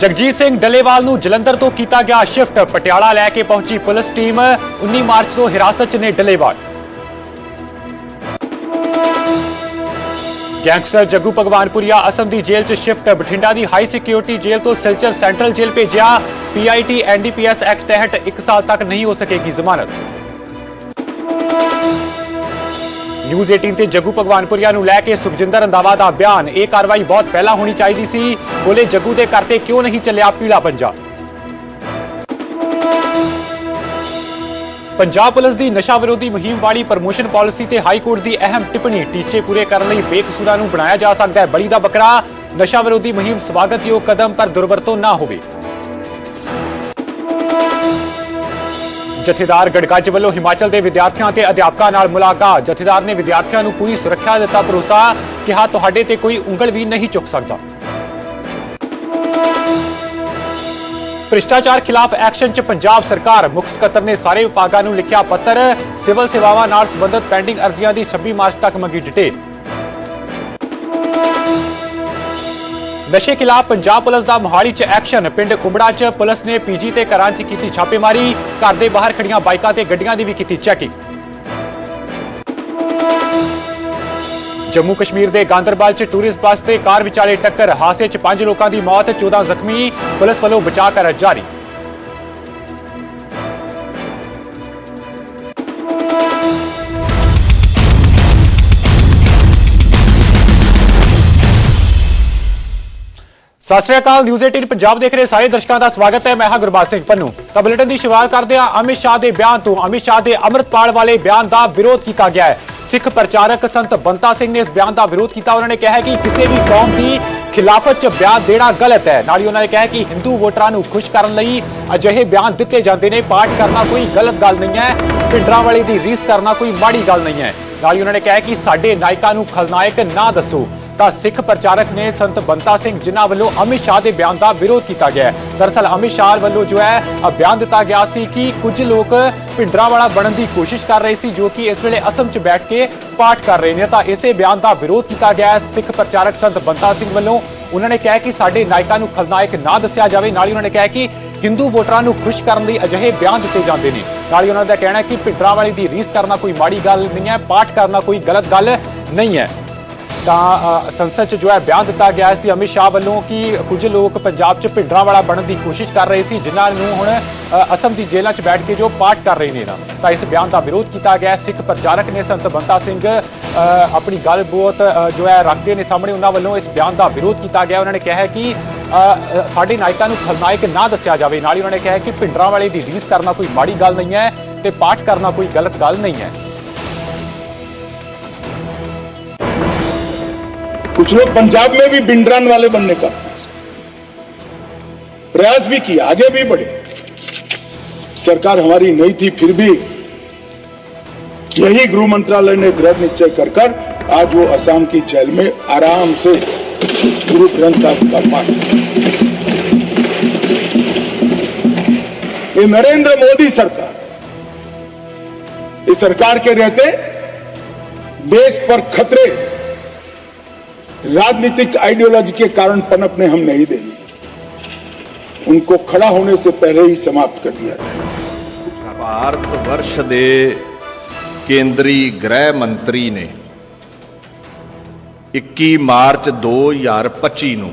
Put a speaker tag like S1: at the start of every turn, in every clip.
S1: ਜਗਜੀਤ ਸਿੰਘ ਡੱਲੇਵਾਲ ਨੂੰ ਜਲੰਧਰ ਤੋਂ ਕੀਤਾ ਗਿਆ ਸ਼ਿਫਟ। ਪਟਿਆਲਾ ਲੈ ਕੇ ਪਹੁੰਚੀ ਪੁਲਿਸ ਟੀਮ 19 ਮਾਰਚ ਤੋਂ ਹਿਰਾਸਤ 'ਚ ਨੇ ਡੱਲੇਵਾਲ। ਗੈਂਗਸਟਰ ਜੱਗੂ ਭਗਵਾਨਪੁਰੀਆ ਅਸਮ ਦੀ ਜੇਲ੍ਹ 'ਚ ਸ਼ਿਫਟ। ਬਠਿੰਡਾ ਦੀ ਹਾਈ ਸਿਕਿਉਰਿਟੀ ਜੇਲ੍ਹ ਤੋਂ ਸਿਲਚਰ ਸੈਂਟਰਲ ਜੇਲ੍ਹ ਭੇਜਿਆ। ਪੀਆਈਟੀ ਐਨਡੀਪੀਐਸ ਐਕਟ ਤਹਿਤ 1 ਸਾਲ ਤੱਕ ਨਹੀਂ ਹੋ ਸਕੇਗੀ ਜ਼ਮਾਨਤ। ਨਿਊਜ਼ 18 ਤੇ ਜੱਗੂ ਭਗਵਾਨਪੁਰੀਆ ਨੂੰ ਲੈ ਕੇ ਸੁਖਜਿੰਦਰ ਰੰਧਾਵਾ ਦਾ ਬਿਆਨ। ਇਹ ਕਾਰਵਾਈ ਬਹੁਤ ਪਹਿਲਾਂ ਹੋਣੀ ਚਾਹੀਦੀ ਸੀ। ਬੋਲੇ, ਜੱਗੂ ਦੇ ਕਰਤੇ ਕਿਉਂ ਨਹੀਂ ਚੱਲਿਆ ਪੀਲਾ ਪੰਜਾ? ਪੰਜਾਬ ਪੁਲਿਸ ਦੀ ਨਸ਼ਾ ਵਿਰੋਧੀ ਮੁਹਿੰਮ ਵਾਲੀ ਪ੍ਰਮੋਸ਼ਨ ਪਾਲਿਸੀ ਤੇ ਹਾਈ ਕੋਰਟ ਦੀ ਅਹਿਮ ਟਿੱਪਣੀ ਟੀਚੇ ਪੂਰੇ ਕਰਨ ਲਈ ਬੇਕਸੂਰਾਂ ਨੂੰ ਬਣਾਇਆ ਜਾ ਸਕਦਾ ਹੈ ਬਲੀ ਦਾ ਬੱਕਰਾ। ਨਸ਼ਾ ਵਿਰੋਧੀ ਮੁਹਿੰਮ ਸਵਾਗਤਯੋਗ ਕਦਮ ਪਰ ਦੁਰਵਰਤੋਂ ਨਾ ਹੋਵੇ। ਜਥੇਦਾਰ ਗੜਗੱਜ ਵੱਲੋਂ ਹਿਮਾਚਲ ਦੇ ਵਿਦਿਆਰਥੀਆਂ ਤੇ ਅਧਿਆਪਕਾਂ ਨਾਲ ਮੁਲਾਕਾਤ। ਜਥੇਦਾਰ ਨੇ ਵਿਦਿਆਰਥੀਆਂ ਨੂੰ ਪੂਰੀ ਸੁਰੱਖਿਆ ਦਿੱਤਾ ਭਰੋਸਾ, ਕਿਹਾ ਤੁਹਾਡੇ ਤੇ ਕੋਈ ਉਂਗਲ ਵੀ ਨਹੀਂ ਚੁੱਕ ਸਕਦਾ। ਭ੍ਰਿਸ਼ਟਾਚਾਰ ਖਿਲਾਫ ਐਕਸ਼ਨ 'ਚ ਪੰਜਾਬ ਸਰਕਾਰ, ਮੁੱਖ ਸਕੱਤਰ ਨੇ ਸਾਰੇ ਵਿਭਾਗਾਂ ਨੂੰ ਲਿਖਿਆ ਪੱਤਰ, ਸਿਵਲ ਸੇਵਾਵਾਂ ਨਾਲ ਸੰਬੰਧਿਤ ਪੈਂਡਿੰਗ ਅਰਜ਼ੀਆਂ ਦੀ 26 ਮਾਰਚ ਤੱਕ ਮੰਗੀ ਡਿਟੇਲ। ਨਸ਼ੇ ਖਿਲਾਫ ਪੰਜਾਬ ਪੁਲਿਸ ਦਾ ਮੋਹਾਲੀ 'ਚ ਐਕਸ਼ਨ। ਪਿੰਡ ਕੁੰਬੜਾ 'ਚ ਪੁਲਿਸ ਨੇ ਪੀਜੀ ਤੇ ਘਰਾਂ 'ਚ ਕੀਤੀ ਛਾਪੇਮਾਰੀ। ਘਰ ਦੇ ਬਾਹਰ ਖੜੀਆਂ ਬਾਈਕਾਂ ਤੇ ਗੱਡੀਆਂ ਦੀ ਵੀ ਕੀਤੀ ਚੈਕਿੰਗ। ਜੰਮੂ ਕਸ਼ਮੀਰ ਦੇ ਗਾਂਦਰਬਲ 'ਚ ਟੂਰਿਸਟ ਬੱਸ ਤੇ ਕਾਰ ਵਿਚਾਲੇ ਟੱਕਰ। ਹਾਦਸੇ 'ਚ 5 ਲੋਕਾਂ ਦੀ ਮੌਤ 14 ਜ਼ਖਮੀ। ਪੁਲਿਸ ਵੱਲੋਂ ਬਚਾਅ ਕਾਰਜ ਜਾਰੀ। ਸਤਿ ਸ਼੍ਰੀ ਅਕਾਲ ਨਿਊਜ਼ 18 ਪੰਜਾਬ ਦੇਖ ਰਹੇ ਸਾਰੇ ਦਰਸ਼ਕਾਂ ਦਾ ਸਵਾਗਤ ਹੈ। ਮੈਂ ਹਾਂ ਗੁਰਬਾਜ ਸਿੰਘ ਪੰਨੂ। ਤਾਂ ਬੁਲੇਟਿਨ ਦੀ ਸ਼ੁਰੂਆਤ ਕਰਦੇ ਹਾਂ। ਅਮਿਤ ਸ਼ਾਹ ਦੇ ਬਿਆਨ ਤੋਂ। ਅਮਿਤ ਸ਼ਾਹ ਦੇ ਅੰਮ੍ਰਿਤਪਾਲ ਵਾਲੇ ਬਿਆਨ ਦਾ ਵਿਰੋਧ ਕੀਤਾ ਗਿਆ ਹੈ। ਸਿੱਖ ਪ੍ਰਚਾਰਕ ਸੰਤ ਬੰਤਾ ਸਿੰਘ ਨੇ ਇਸ ਬਿਆਨ ਦਾ ਵਿਰੋਧ ਕੀਤਾ। ਉਹਨਾਂ ਨੇ ਕਿਹਾ ਕਿ ਕਿਸੇ ਵੀ ਕੌਮ ਦੀ ਖਿਲਾਫਤ 'ਚ ਬਿਆਨ ਦੇਣਾ ਗਲਤ ਹੈ। ਨਾਲ ਹੀ ਉਹਨਾਂ ਨੇ ਕਿਹਾ ਕਿ ਹਿੰਦੂ ਵੋਟਰਾਂ ਨੂੰ ਖੁਸ਼ ਕਰਨ ਲਈ ਅਜਿਹੇ ਬਿਆਨ ਦਿੱਤੇ ਜਾਂਦੇ ਨੇ। ਪਾਠ ਕਰਨਾ ਕੋਈ ਗਲਤ ਗੱਲ ਨਹੀਂ ਹੈ। ਪਿੰਡਰਾਂ ਵਾਲੇ ਦੀ ਰੀਸ ਕਰਨਾ ਕੋਈ ਮਾੜੀ ਗੱਲ ਨਹੀਂ ਹੈ। ਨਾਲ ਹੀ ਉਹਨਾਂ ਨੇ ਕਿਹਾ ਕਿ ਸਾਡੇ ਨਾਇਕਾਂ ਨੂੰ ਖਲਨਾਇਕ ਨਾ ਦੱਸੋ। ਤਾਂ ਸਿੱਖ ਪ੍ਰਚਾਰਕ ਨੇ ਸੰਤ ਬੰਤਾ ਸਿੰਘ ਜਿਨ੍ਹਾਂ ਵੱਲੋਂ ਅਮਿਤ ਸ਼ਾਹ ਦੇ ਬਿਆਨ ਦਾ ਵਿਰੋਧ ਕੀਤਾ ਗਿਆ ਹੈ। ਦਰਅਸਲ ਅਮਿਤ ਸ਼ਾਹ ਵੱਲੋਂ ਜੋ ਹੈ ਬਿਆਨ ਦਿੱਤਾ ਗਿਆ ਸੀ ਕਿ ਕੁਝ ਲੋਕ ਭਿੰਡਰਾਂ ਵਾਲਾ ਬਣਨ ਦੀ ਕੋਸ਼ਿਸ਼ ਕਰ ਰਹੇ ਸੀ, ਜੋ ਕਿ ਇਸ ਵੇਲੇ ਅਸਮ 'ਚ ਬੈਠ ਕੇ ਪਾਠ ਕਰ ਰਹੇ ਨੇ। ਤਾਂ ਇਸੇ ਬਿਆਨ ਦਾ ਵਿਰੋਧ ਕੀਤਾ ਗਿਆ ਹੈ ਸਿੱਖ ਪ੍ਰਚਾਰਕ ਸੰਤ ਬੰਤਾ ਸਿੰਘ ਵੱਲੋਂ। ਉਹਨਾਂ ਨੇ ਕਿਹਾ ਕਿ ਸਾਡੇ ਨਾਇਕਾਂ ਨੂੰ ਖਲਨਾਇਕ ਨਾ ਦੱਸਿਆ ਜਾਵੇ। ਨਾਲ ਹੀ ਉਹਨਾਂ ਨੇ ਕਿਹਾ ਕਿ ਹਿੰਦੂ ਵੋਟਰਾਂ ਨੂੰ ਖੁਸ਼ ਕਰਨ ਲਈ ਅਜਿਹੇ ਬਿਆਨ ਦਿੱਤੇ ਜਾਂਦੇ ਨੇ। ਨਾਲ ਹੀ ਉਹਨਾਂ ਦਾ ਕਹਿਣਾ ਹੈ ਕਿ ਭਿੰਡਰਾਂ ਵਾਲੀ ਦੀ ਰੀਸ ਕਰਨਾ ਕੋਈ ਮਾੜੀ ਗੱਲ ਨਹੀਂ ਹੈ, ਪਾਠ ਕਰਨਾ ਕੋਈ ਗਲਤ ਗੱਲ ਨਹੀਂ ਹੈ। ਤਾਂ ਸੰਸਦ 'ਚ ਜੋ ਹੈ ਬਿਆਨ ਦਿੱਤਾ ਗਿਆ ਸੀ ਅਮਿਤ ਸ਼ਾਹ ਵੱਲੋਂ ਕਿ ਕੁਝ ਲੋਕ ਪੰਜਾਬ 'ਚ ਭਿੰਡਰਾਂ ਵਾਲਾ ਬਣਨ ਦੀ ਕੋਸ਼ਿਸ਼ ਕਰ ਰਹੇ ਸੀ, ਜਿਨ੍ਹਾਂ ਨੂੰ ਹੁਣ ਅਸਮ ਦੀ ਜੇਲ੍ਹਾਂ 'ਚ ਬੈਠ ਕੇ ਜੋ ਪਾਠ ਕਰ ਰਹੇ ਨੇ ਨਾ। ਤਾਂ ਇਸ ਬਿਆਨ ਦਾ ਵਿਰੋਧ ਕੀਤਾ ਗਿਆ। ਸਿੱਖ ਪ੍ਰਚਾਰਕ ਨੇ ਸੰਤ ਬੰਤਾ ਸਿੰਘ ਆਪਣੀ ਗੱਲ ਬਹੁਤ ਜੋ ਹੈ ਰੱਖਦੇ ਨੇ ਸਾਹਮਣੇ, ਉਹਨਾਂ ਵੱਲੋਂ ਇਸ ਬਿਆਨ ਦਾ ਵਿਰੋਧ ਕੀਤਾ ਗਿਆ। ਉਹਨਾਂ ਨੇ ਕਿਹਾ ਕਿ ਸਾਡੇ ਨਾਇਕਾਂ ਨੂੰ ਖਲਨਾਇਕ ਨਾ ਦੱਸਿਆ ਜਾਵੇ। ਨਾਲ ਹੀ ਉਹਨਾਂ ਨੇ ਕਿਹਾ ਕਿ ਭਿੰਡਰਾਂ ਵਾਲੇ ਦੀ ਰੀਸ ਕਰਨਾ ਕੋਈ ਮਾੜੀ ਗੱਲ ਨਹੀਂ ਹੈ ਤੇ ਪਾਠ ਕਰਨਾ ਕੋਈ ਗਲਤ ਗੱਲ ਨਹੀਂ ਹੈ।
S2: कुछ लोग पंजाब में भी बिंडरान वाले बनने का प्रयास भी किया, आगे भी बढ़े। सरकार हमारी नहीं थी, फिर भी यही गृह मंत्रालय ने दृढ़ निश्चय कर कर आज वो असम की जेल में आराम से गुरु ग्रंथ साहब का पाठ ये नरेंद्र मोदी सरकार, इस सरकार के रहते देश पर खतरे राजनीतिक आइडियोलॉजी के कारण पनपने हम नहीं देंगे उनको खड़ा होने से पहले ही समाप्त कर दिया जाए
S3: ਭਾਰਤ ਵਰਸ਼ ਦੇ ਕੇਂਦਰੀ ਗ੍ਰਹਿ ਮੰਤਰੀ ਨੇ 21 ਮਾਰਚ 2025 ਨੂੰ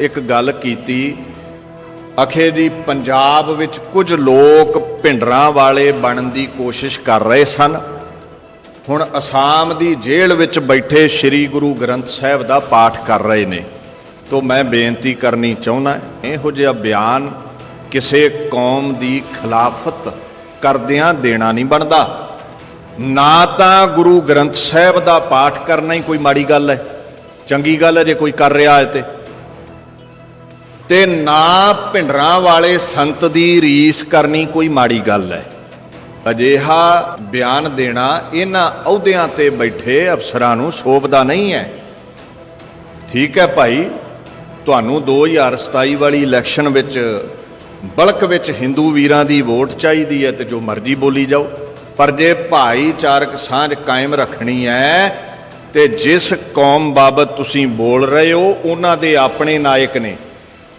S3: ਇੱਕ ਗੱਲ ਕੀਤੀ ਅਖੇ ਜੀ ਪੰਜਾਬ ਵਿੱਚ ਕੁਝ ਲੋਕ ਭਿੰਡਰਾਂ ਵਾਲੇ ਬਣਨ ਦੀ ਕੋਸ਼ਿਸ਼ ਕਰ ਰਹੇ ਸਨ ਹੁਣ ਅਸਾਮ ਦੀ ਜੇਲ੍ਹ ਵਿੱਚ ਬੈਠੇ ਸ੍ਰੀ ਗੁਰੂ ਗ੍ਰੰਥ ਸਾਹਿਬ ਦਾ ਪਾਠ ਕਰ ਰਹੇ ਨੇ। ਤੋਂ ਮੈਂ ਬੇਨਤੀ ਕਰਨੀ ਚਾਹੁੰਦਾ ਇਹੋ ਜਿਹਾ ਬਿਆਨ ਕਿਸੇ ਕੌਮ ਦੀ ਖਿਲਾਫਤ ਕਰਦਿਆਂ ਦੇਣਾ ਨਹੀਂ ਬਣਦਾ। ਨਾ ਤਾਂ ਗੁਰੂ ਗ੍ਰੰਥ ਸਾਹਿਬ ਦਾ ਪਾਠ ਕਰਨਾ ਹੀ ਕੋਈ ਮਾੜੀ ਗੱਲ ਹੈ, ਚੰਗੀ ਗੱਲ ਹੈ ਜੇ ਕੋਈ ਕਰ ਰਿਹਾ ਹੈ ਤੇ। ਤੇ ਨਾ ਭਿੰਡਰਾਂ ਵਾਲੇ ਸੰਤ ਦੀ ਰੀਸ ਕਰਨੀ ਕੋਈ ਮਾੜੀ ਗੱਲ ਹੈ। ਅਜਿਹਾ ਬਿਆਨ ਦੇਣਾ ਇਹਨਾਂ ਅਹੁਦਿਆਂ ਤੇ ਬੈਠੇ ਅਫਸਰਾਂ ਨੂੰ ਸ਼ੋਭਦਾ ਨਹੀਂ ਹੈ। ਠੀਕ ਹੈ ਭਾਈ, ਤੁਹਾਨੂੰ 2027 ਵਾਲੀ ਇਲੈਕਸ਼ਨ ਵਿੱਚ ਬਲਕ ਵਿੱਚ ਹਿੰਦੂ ਵੀਰਾਂ ਦੀ ਵੋਟ ਚਾਹੀਦੀ ਹੈ ਤੇ ਜੋ ਮਰਜ਼ੀ ਬੋਲੀ ਜਾਓ। ਪਰ ਜੇ ਭਾਈਚਾਰਕ ਸਾਂਝ ਕਾਇਮ ਰੱਖਣੀ ਹੈ ਤੇ ਜਿਸ ਕੌਮ ਬਾਬਤ ਤੁਸੀਂ ਬੋਲ ਰਹੇ ਹੋ, ਉਹਨਾਂ ਦੇ ਆਪਣੇ ਨਾਇਕ ਨੇ।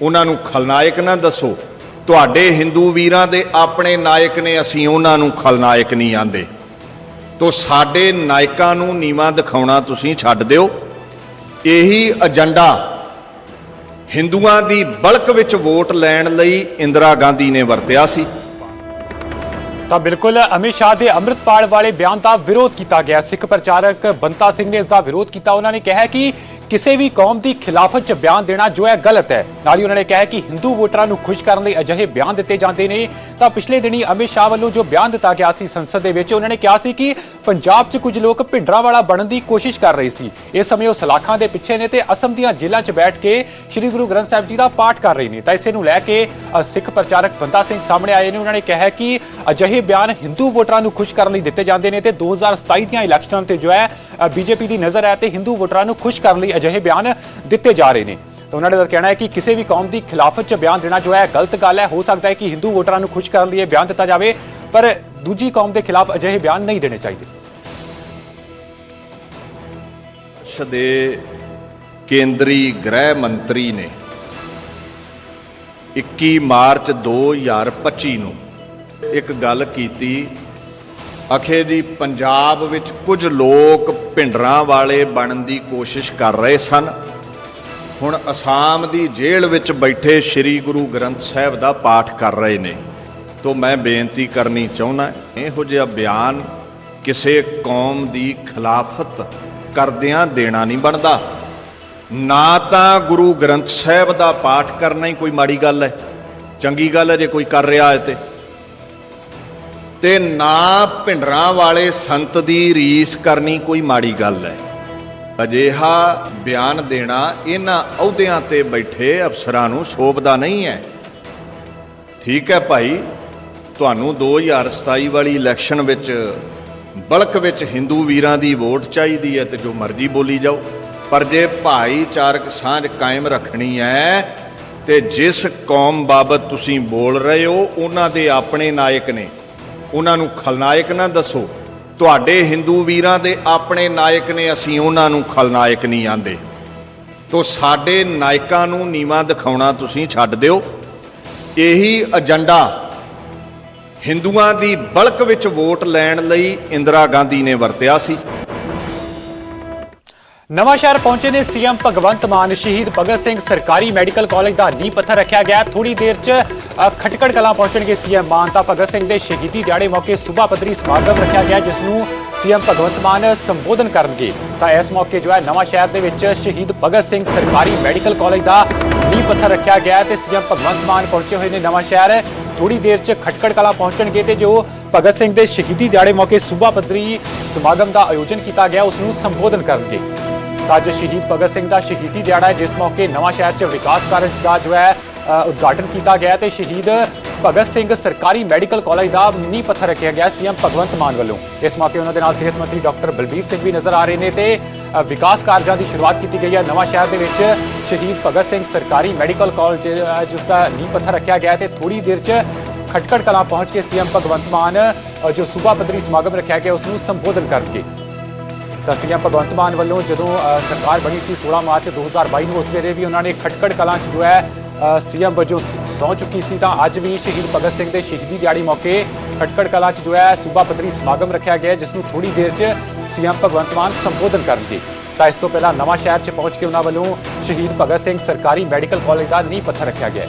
S3: ਉਹਨਾਂ ਨੂੰ ਖਲਨਾਇਕ ਨਾ ਦੱਸੋ। ਤੁਹਾਡੇ ਹਿੰਦੂ ਵੀਰਾਂ ਦੇ ਆਪਣੇ ਨਾਇਕ ਨੇ ਅਸੀਂ ਉਹਨਾਂ ਨੂੰ ਖਲਨਾਇਕ ਨਹੀਂ ਆਂਦੇ। ਤੋ ਸਾਡੇ ਨਾਇਕਾਂ ਨੂੰ ਨੀਵਾ ਦਿਖਾਉਣਾ ਤੁਸੀਂ ਛੱਡ ਦਿਓ। ਇਹੀ ਏਜੰਡਾ ਹਿੰਦੂਆਂ ਦੀ ਬਲਕ ਵਿੱਚ ਵੋਟ ਲੈਣ ਲਈ ਇੰਦਰਾ ਗਾਂਧੀ ਨੇ ਵਰਤਿਆ ਸੀ।
S1: ਤਾਂ ਬਿਲਕੁਲ ਅਮਿਤ ਸ਼ਾਹ ਦੇ ਅੰਮ੍ਰਿਤਪਾਲ ਵਾਲੇ ਬਿਆਨ ਦਾ ਵਿਰੋਧ ਕੀਤਾ ਗਿਆ। ਸਿੱਖ ਪ੍ਰਚਾਰਕ ਬੰਤਾ ਸਿੰਘ ਨੇ ਇਸ ਦਾ ਵਿਰੋਧ ਕੀਤਾ। ਉਹਨਾਂ ਨੇ ਕਿਹਾ ਕਿ ਕਿਸੇ ਵੀ ਕੌਮ ਦੀ ਖਿਲਾਫਤ 'ਚ ਬਿਆਨ ਦੇਣਾ ਜੋ ਹੈ ਗਲਤ ਹੈ। ਨਾਲ ਹੀ ਉਹਨਾਂ ਨੇ ਕਿਹਾ ਕਿ ਹਿੰਦੂ ਵੋਟਰਾਂ ਨੂੰ ਖੁਸ਼ ਕਰਨ ਲਈ ਅਜਿਹੇ ਬਿਆਨ ਦਿੱਤੇ ਜਾਂਦੇ ਨੇ। ਤਾਂ ਪਿਛਲੇ ਦਿਨੀ ਅਮਿਤ ਸ਼ਾਹ ਵੱਲੋਂ ਜੋ ਬਿਆਨ ਦਿੱਤਾ ਗਿਆ ਸੀ ਸੰਸਦ ਦੇ ਵਿੱਚ, ਉਹਨਾਂ ਨੇ ਕਿਹਾ ਸੀ ਕਿ ਪੰਜਾਬ 'ਚ ਕੁਝ ਲੋਕ ਭਿੰਡਰਾਂ ਵਾਲਾ ਬਣਨ ਦੀ ਕੋਸ਼ਿਸ਼ ਕਰ ਰਹੇ ਸੀ। ਇਸ ਸਮੇਂ ਉਹ ਸਲਾਖਾਂ ਦੇ ਪਿੱਛੇ ਨੇ ਤੇ ਅਸਮ ਦੀਆਂ ਜੇਲ੍ਹਾਂ 'ਚ ਬੈਠ ਕੇ ਸ੍ਰੀ ਗੁਰੂ ਗ੍ਰੰਥ ਸਾਹਿਬ ਜੀ ਦਾ ਪਾਠ ਕਰ ਰਹੇ ਨੇ। ਤਾਂ ਇਸੇ ਨੂੰ ਲੈ ਕੇ ਸਿੱਖ ਪ੍ਰਚਾਰਕ ਬੰਦਾ ਸਿੰਘ ਸਾਹਮਣੇ ਆਏ ਨੇ। ਉਹਨਾਂ ਨੇ ਕਿਹਾ ਕਿ ਅਜਿਹੇ ਬਿਆਨ ਹਿੰਦੂ ਵੋਟਰਾਂ ਨੂੰ ਖੁਸ਼ ਕਰਨ ਲਈ ਦਿੱਤੇ ਜਾਂਦੇ ਨੇ ਤੇ 2027 ਦੀਆਂ ਇਲੈਕਸ਼ਨਾਂ ਤੇ ਜੋ ਹੈ ਬੀਜੇਪੀ ਦੀ ਨਜ਼ਰ ਹੈ ਤੇ ਹਿੰਦੂ ਵੋਟਰਾਂ ਨੂੰ ਖੁਸ਼ ਕਰਨ ਲਈ ਅਜਿਹੇ ਬਿਆਨ ਦਿੱਤੇ ਜਾ ਰਹੇ ਨੇ। ਤਾਂ ਉਹਨਾਂ ਦਾ ਕਹਿਣਾ ਹੈ ਕਿ ਕਿਸੇ ਵੀ ਕੌਮ ਦੀ ਖਿਲਾਫਤ 'ਚ ਬਿਆਨ ਦੇਣਾ ਜੋ ਹੈ ਗਲਤ ਗੱਲ ਹੈ। ਹੋ ਸਕਦਾ ਹੈ ਕਿ ਹਿੰਦੂ ਵੋਟਰਾਂ ਨੂੰ ਖੁਸ਼ ਕਰਨ ਲਈ ਇਹ ਬਿਆਨ ਦਿੱਤਾ ਜਾਵੇ। ਪਰ ਦੂਜੀ ਕੌਮ ਦੇ ਖਿਲਾਫ ਅਜਿਹੇ ਬਿਆਨ ਨਹੀਂ ਦੇਣੇ ਚਾਹੀਦੇ।
S3: ਦੇ ਕੇਂਦਰੀ ਗ੍ਰਹਿ ਮੰਤਰੀ ਨੇ 21 ਮਾਰਚ 2025 ਨੂੰ ਇੱਕ ਗੱਲ ਕੀਤੀ, ਅਖੇ ਜੀ ਪੰਜਾਬ ਵਿੱਚ ਕੁਝ ਲੋਕ ਭਿੰਡਰਾਂ ਵਾਲੇ ਬਣਨ ਦੀ ਕੋਸ਼ਿਸ਼ ਕਰ ਰਹੇ ਸਨ। ਹੁਣ ਅਸਾਮ ਦੀ ਜੇਲ੍ਹ ਵਿੱਚ ਬੈਠੇ ਸ੍ਰੀ ਗੁਰੂ ਗ੍ਰੰਥ ਸਾਹਿਬ ਦਾ ਪਾਠ ਕਰ ਰਹੇ ਨੇ। ਤੋਂ ਮੈਂ ਬੇਨਤੀ ਕਰਨੀ ਚਾਹੁੰਦਾ ਇਹੋ ਜਿਹਾ ਬਿਆਨ ਕਿਸੇ ਕੌਮ ਦੀ ਖਿਲਾਫਤ ਕਰਦਿਆਂ ਦੇਣਾ ਨਹੀਂ ਬਣਦਾ। ਨਾ ਤਾਂ ਗੁਰੂ ਗ੍ਰੰਥ ਸਾਹਿਬ ਦਾ ਪਾਠ ਕਰਨਾ ਹੀ ਕੋਈ ਮਾੜੀ ਗੱਲ ਹੈ, ਚੰਗੀ ਗੱਲ ਹੈ ਜੇ ਕੋਈ ਕਰ ਰਿਹਾ ਹੈ ਤੇ। ਤੇ ਨਾ ਭਿੰਡਰਾਂ ਵਾਲੇ ਸੰਤ ਦੀ ਰੀਸ ਕਰਨੀ ਕੋਈ ਮਾੜੀ ਗੱਲ ਹੈ। ਅਜਿਹਾ ਬਿਆਨ ਦੇਣਾ ਇਹਨਾਂ ਅਹੁਦਿਆਂ ਤੇ ਬੈਠੇ ਅਫਸਰਾਂ ਨੂੰ ਸ਼ੋਭਦਾ ਨਹੀਂ ਹੈ। ਠੀਕ ਹੈ ਭਾਈ ਤੁਹਾਨੂੰ 2027 ਵਾਲੀ ਇਲੈਕਸ਼ਨ ਵਿੱਚ ਬਲਕ ਵਿੱਚ ਹਿੰਦੂ ਵੀਰਾਂ ਦੀ ਵੋਟ ਚਾਹੀਦੀ ਹੈ ਤੇ ਜੋ ਮਰਜ਼ੀ ਬੋਲੀ ਜਾਓ। ਪਰ ਜੇ ਭਾਈਚਾਰਕ ਸਾਂਝ ਕਾਇਮ ਰੱਖਣੀ ਹੈ ਤੇ ਜਿਸ ਕੌਮ ਬਾਬਤ ਤੁਸੀਂ ਬੋਲ ਰਹੇ ਹੋ, ਉਹਨਾਂ ਦੇ ਆਪਣੇ ਨਾਇਕ ਨੇ। ਉਹਨਾਂ ਨੂੰ ਖਲਨਾਇਕ ਨਾ ਦੱਸੋ। ਤੁਹਾਡੇ ਹਿੰਦੂ ਵੀਰਾਂ ਦੇ ਆਪਣੇ ਨਾਇਕ ਨੇ, ਅਸੀਂ ਉਹਨਾਂ ਨੂੰ ਖਲਨਾਇਕ ਨਹੀਂ ਆਂਦੇ। ਤੋ ਸਾਡੇ ਨਾਇਕਾਂ ਨੂੰ ਨੀਵਾ ਦਿਖਾਉਣਾ ਤੁਸੀਂ ਛੱਡ ਦਿਓ। ਇਹੀ ਏਜੰਡਾ ਹਿੰਦੂਆਂ ਦੀ ਬਲਕ ਵਿੱਚ ਵੋਟ ਲੈਣ ਲਈ ਇੰਦਰਾ ਗਾਂਧੀ ਨੇ ਵਰਤਿਆ ਸੀ।
S1: ਨਵਾਂ ਸ਼ਹਿਰ ਪਹੁੰਚੇ ਨੇ ਸੀਐਮ ਭਗਵੰਤ ਮਾਨ। ਸ਼ਹੀਦ ਭਗਤ ਸਿੰਘ ਸਰਕਾਰੀ ਮੈਡੀਕਲ ਕਾਲਜ ਦਾ ਨੀਂਹ ਪੱਥਰ ਰੱਖਿਆ ਗਿਆ। ਥੋੜੀ ਦੇਰ 'ਚ ਖਟਕੜ ਕਲਾਂ ਪਹੁੰਚਣਗੇ ਸੀਐਮ ਮਾਨ। ਤਾਂ ਭਗਤ ਸਿੰਘ ਦੇ ਸ਼ਹੀਦੀ ਦਿਹਾੜੇ ਮੌਕੇ ਸੂਬਾ ਪੱਧਰੀ ਸਮਾਗਮ ਰੱਖਿਆ ਗਿਆ, ਜਿਸ ਨੂੰ ਸੀਐਮ ਭਗਵੰਤ ਮਾਨ ਸੰਬੋਧਨ ਕਰਨਗੇ। ਤਾਂ ਇਸ ਮੌਕੇ ਜੋ ਹੈ, ਨਵਾਂ ਸ਼ਹਿਰ ਦੇ ਵਿੱਚ ਸ਼ਹੀਦ ਭਗਤ ਸਿੰਘ ਸਰਕਾਰੀ ਮੈਡੀਕਲ ਕਾਲਜ ਦਾ ਨੀਂਹ ਪੱਥਰ ਰੱਖਿਆ ਗਿਆ ਹੈ ਤੇ ਸੀਐਮ ਭਗਵੰਤ ਮਾਨ ਪਹੁੰਚੇ ਹੋਏ ਨੇ ਨਵਾਂ ਸ਼ਹਿਰ। ਥੋੜੀ ਦੇਰ 'ਚ ਖਟਕੜ ਕਲਾ ਪਹੁੰਚਣਗੇ ਤੇ ਜੋ ਭਗਤ ਸਿੰਘ ਦੇ ਸ਼ਹੀਦੀ ਦਿਹਾੜੇ ਮੌਕੇ ਸੂਬਾ ਪੱਧਰੀ ਸਮਾਗਮ ਦਾ ਆਯੋਜਨ ਕੀਤਾ ਗਿਆ, ਉਸ ਨੂੰ ਸੰਬੋਧਨ ਕਰਨਗੇ। ਤਾਂ ਅੱਜ ਸ਼ਹੀਦ ਭਗਤ ਸਿੰਘ ਦਾ ਸ਼ਹੀਦੀ ਦਿਹਾੜਾ ਹੈ, ਜਿਸ ਮੌਕੇ ਨਵਾਂ ਸ਼ਹਿਰ 'ਚ ਵਿਕਾਸ ਕਾਰਜ ਦਾ ਜੋ ਹੈ ਉਦਘਾਟਨ ਕੀਤਾ ਗਿਆ ਤੇ ਸ਼ਹੀਦ ਭਗਤ ਸਿੰਘ ਸਰਕਾਰੀ ਮੈਡੀਕਲ ਕਾਲਜ ਦਾ ਨੀਂਹ ਪੱਥਰ ਰੱਖਿਆ ਗਿਆ ਸੀਐਮ ਭਗਵੰਤ ਮਾਨ ਵੱਲੋਂ। ਇਸ ਮੌਕੇ ਉਹਨਾਂ ਦੇ ਨਾਲ ਸਿਹਤ ਮੰਤਰੀ ਡਾਕਟਰ ਬਲਬੀਰ ਸਿੰਘ ਵੀ ਨਜ਼ਰ ਆ ਰਹੇ ਨੇ ਤੇ ਵਿਕਾਸ ਕਾਰਜਾਂ ਦੀ ਸ਼ੁਰੂਆਤ ਕੀਤੀ ਗਈ ਹੈ। ਨਵਾਂ ਸ਼ਹਿਰ ਦੇ ਵਿੱਚ ਸ਼ਹੀਦ ਭਗਤ ਸਿੰਘ ਸਰਕਾਰੀ ਮੈਡੀਕਲ ਕਾਲਜ ਅ, ਜਿਸ ਦਾ ਨੀਂਹ ਪੱਥਰ ਰੱਖਿਆ ਗਿਆ ਤੇ ਥੋੜੀ ਦੇਰ 'ਚ ਖਟਕੜ ਕਲਾਂ ਪਹੁੰਚ ਕੇ ਸੀਐਮ ਭਗਵੰਤ ਮਾਨ ਜੋ ਸੂਬਾ ਪੱਧਰੀ ਸਮਾਗਮ ਰੱਖਿਆ ਗਿਆ ਉਸ ਨੂੰ ਸੰਬੋਧਨ ਕਰਨਗੇ ਤਾਂ ਸੀਐਮ ਭਗਵੰਤ ਮਾਨ ਵੱਲੋਂ ਜਦੋਂ ਸਰਕਾਰ ਬਣੀ ਸੀ 16 ਮਾਰਚ 2022 ਨੂੰ ਉਸ ਵੇਲੇ ਵੀ ਉਹਨਾਂ ਨੇ ਖਟਕੜ ਕਲਾਂ 'ਚ ਜੋ ਹੈ ਸੀਐਮ ਵਜੋਂ ਸਹੁੰ ਚੁੱਕੀ ਸੀ ਤਾਂ ਅੱਜ ਵੀ ਸ਼ਹੀਦ ਭਗਤ ਸਿੰਘ ਦੇ ਸ਼ਹੀਦੀ ਦਿਹਾੜੀ ਮੌਕੇ ਖਟਕੜ ਕਲਾ 'ਚ ਜੋ ਹੈ ਸੂਬਾ ਪੱਧਰੀ ਸਮਾਗਮ ਰੱਖਿਆ ਗਿਆ, ਜਿਸ ਨੂੰ ਥੋੜੀ ਦੇਰ 'ਚ ਸੀਐਮ ਭਗਵੰਤ ਮਾਨ ਸੰਬੋਧਨ ਕਰਨਗੇ। ਤਾਂ ਇਸ ਤੋਂ ਪਹਿਲਾਂ ਨਵਾਂ ਸ਼ਹਿਰ 'ਚ ਪਹੁੰਚ ਕੇ ਉਹਨਾਂ ਵੱਲੋਂ ਸ਼ਹੀਦ ਭਗਤ ਸਿੰਘ ਸਰਕਾਰੀ ਮੈਡੀਕਲ ਕਾਲਜ ਦਾ ਨੀਂਹ ਪੱਥਰ ਰੱਖਿਆ ਗਿਆ।